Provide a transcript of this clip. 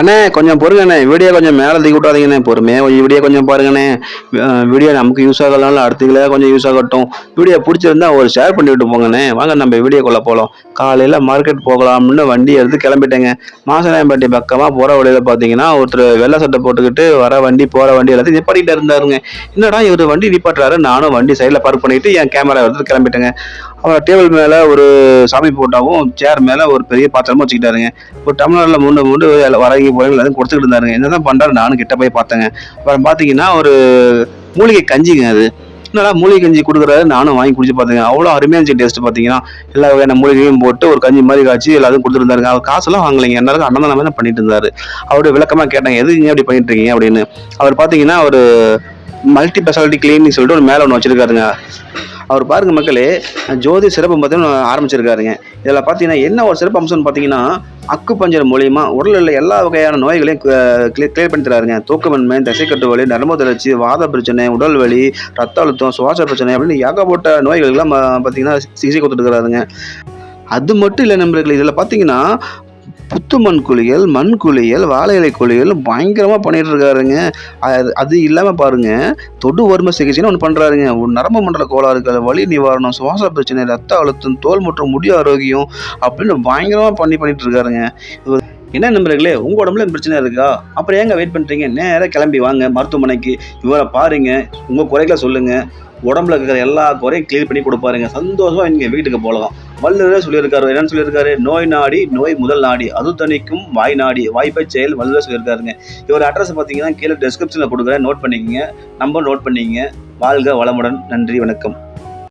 அண்ணே கொஞ்சம் பொறுங்கண்ணே. வீடியோ கொஞ்சம் மேலே தூக்கி விட்டாதீங்கண்ணே பொறுமையாக கொஞ்சம் வீடியோ கொஞ்சம் பாருங்கண்ணே. வீடியோ நமக்கு யூஸ் ஆகலாம் அடுத்தவங்களே கொஞ்சம் யூஸ் ஆகட்டும். வீடியோ பிடிச்சிருந்தா ஒரு ஷேர் பண்ணி விட்டு போங்கண்ணே. வாங்க நம்ம வீடியோக்குள்ளே போகலாம் காலையில் மார்க்கெட் போகலாம்னு வண்டி எடுத்து கிளம்பிட்டேங்க. மாசனாயம்பட்டி பக்கமாக போகிற வழியில் பார்த்தீங்கன்னா ஒருத்தர் வெள்ளை சட்டை போட்டுக்கிட்டு வர வண்டி போகிற வண்டி எல்லாத்தையும் நிப்பாட்டிகிட்டே இருந்தாருங்க. என்னடா இவர் வண்டி நிப்பாட்டுறாரு? நானும் வண்டி சைடில் பார்க் பண்ணிட்டு என் கேமரா எடுத்து கிளம்பிட்டேங்க. அப்புறம் டேபிள் மேலே ஒரு சாமி போட்டாவும் சேர் மேலே ஒரு பெரிய பாத்திரமும் வச்சுக்கிட்டாருங்க. ஒரு டம்ளரில் மூண்டு வர வரங்கி போய் எல்லாத்தையும் கொடுத்துக்கிட்டு இருந்தாருங்க. என்னதான் பண்ணுறாரு நானும் கிட்ட போய் பார்த்தேங்க. அப்புறம் பார்த்தீங்கன்னா ஒரு மூலிகை கஞ்சிங்க அது. நல்லா மூலிகை கஞ்சி கொடுக்குறாரு? நானும் வாங்கி குடிச்சு பார்த்தேங்க. அவ்வளோ அருமையாக இருந்துச்சு டேஸ்ட் பார்த்தீங்கன்னா எல்லா வகையான மூலிகையும் போட்டு ஒரு கஞ்சி மாதிரி காய்ச்சி எல்லாத்தையும் கொடுத்துருந்தாருங்க. அவர் காசெல்லாம் வாங்கலைங்க. எல்லாருக்கும் அண்ணன் தான் பண்ணிட்டு இருந்தாரு. அவருடைய விளக்கமாக கேட்டாங்க எதுக்குங்க அப்படி பண்ணிட்டு இருக்கீங்க அப்படின்னு. அவர் பார்த்தீங்கன்னா ஒரு மல்டி ஸ்பெஷாலிட்டி கிளினிக் சொல்லிட்டு ஒரு மேலே ஒன்று வச்சிருக்காருங்க. அவர் பாருங்க மக்களே ஜோதி சிறப்பு பார்த்தீங்கன்னா ஆரம்பிச்சிருக்காருங்க. இதில் பார்த்தீங்கன்னா என்ன ஒரு சிறப்பு அம்சம்னு பார்த்தீங்கன்னா அக்கு பஞ்சர் மூலியமா உடலில் உள்ள எல்லா வகையான நோய்களையும் கிளியர் பண்ணி தராருங்க தூக்கமின்மை தசைக்கட்டு வலி நரம்பு தளர்ச்சி வாத பிரச்சனை உடல் வலி ரத்த அழுத்தம் சுவாச பிரச்சனை அப்படின்னு ஏகப்பட்ட நோய்களுக்கெல்லாம் பார்த்தீங்கன்னா சிகிச்சை கொடுத்துட்டு இருக்கிறாருங்க. அது மட்டும் இல்லை நண்பர்கள் இதில் பார்த்தீங்கன்னா முத்து மண் குளியல் மண் குளியல் வாழை இலை குளியல் பயங்கரமாக பண்ணிட்டு இருக்காருங்க அது அது இல்லாமல் பாருங்க தொடு வறுமை சிகிச்சைன்னு ஒன்று பண்ணுறாருங்க ஒரு நரம்பு மண்டல கோளாறுகள் வலி நிவாரணம் சுவாச பிரச்சனை ரத்த அழுத்தம் தோல் மற்றும் முடி ஆரோக்கியம் அப்படின்னு பயங்கரமாக பண்ணி பண்ணிட்டு இருக்காருங்க என்ன நம்பர்களே உங்கள் உடம்புல பிரச்சனை இருக்கா? அப்புறம் ஏங்க வெயிட் பண்ணுறீங்க நேராக கிளம்பி வாங்க மருத்துவமனைக்கு. இவரை பாருங்க உங்கள் குறைகளை சொல்லுங்கள் உடம்புல இருக்கிற எல்லா குறையும் கிளியர் பண்ணி கொடுப்பாருங்க. சந்தோஷமாக நீங்கள் வீட்டுக்கு போகலாம். வல்லுநரே சொல்லியிருக்காரு. என்னன்னு சொல்லியிருக்காரு? நோய் நாடி நோய் முதல் நாடி. அது தணிக்கும் வாய் நாடி. வாய்ப்பை செயல் வல்லுநர் சொல்லியிருக்காருங்க. இவர் அட்ரஸ் பார்த்தீங்கன்னா கீழே டெஸ்கிரிப்ஷனில் கொடுக்குறேன். நோட் பண்ணிக்கங்க. நம்பர் நோட் பண்ணிக்கங்க. வாழ்க வளமுடன். நன்றி வணக்கம்.